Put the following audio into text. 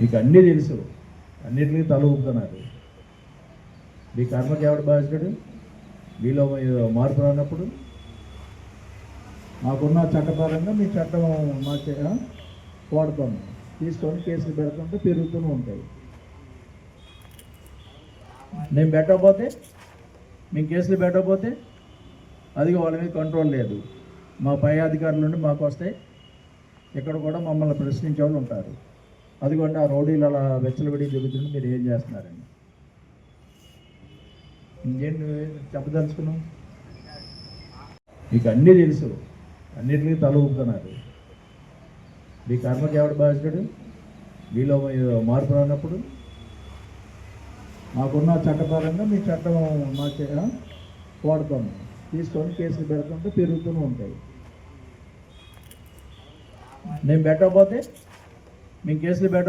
మీకు అన్నీ తెలుసు. అన్నిటికీ తల ఊపుతున్నారు మీ కర్మకి ఎవడు బాధ్యుడు? మీలో మార్పు రానప్పుడు మాకున్న చట్టపరంగా మీ చట్టం మా చే- వాడుతాము. తీసుకొని కేసులు పెడుతుంటే పెరుగుతూనే ఉంటాయి. నేను పెట్టకపోతే? మేము కేసులు పెట్టకపోతే? అది వాళ్ళ మీద కంట్రోల్ లేదు. మా పై అధికారుల నుండి మాకు వస్తాయి. ఇక్కడ కూడా మమ్మల్ని ప్రశ్నించే వాళ్ళు ఉంటారు. అదిగోండి ఆ రౌడీలు అలా వెచ్చలబడి తిరుగుతుంటే మీరు ఏం చేస్తున్నారండి? ఇంకేం చెప్పదలుచుకున్నాం చెప్పదలుచుకున్నావు? మీకు అన్నీ తెలుసు. అన్నిటికీ తల ఊపుతున్నారు. మీ కర్మకి ఎవడు బాధ్యుడు? మీలో మార్పు రానప్పుడు? మాకున్న చట్టపరంగా మీ చట్టం మా చే- వాడుతాము. తీసుకొని కేసులు పెడుతుంటే పెరుగుతూనే ఉంటాయి. నేను పెట్టకపోతే? మేము కేసులు పెట్ట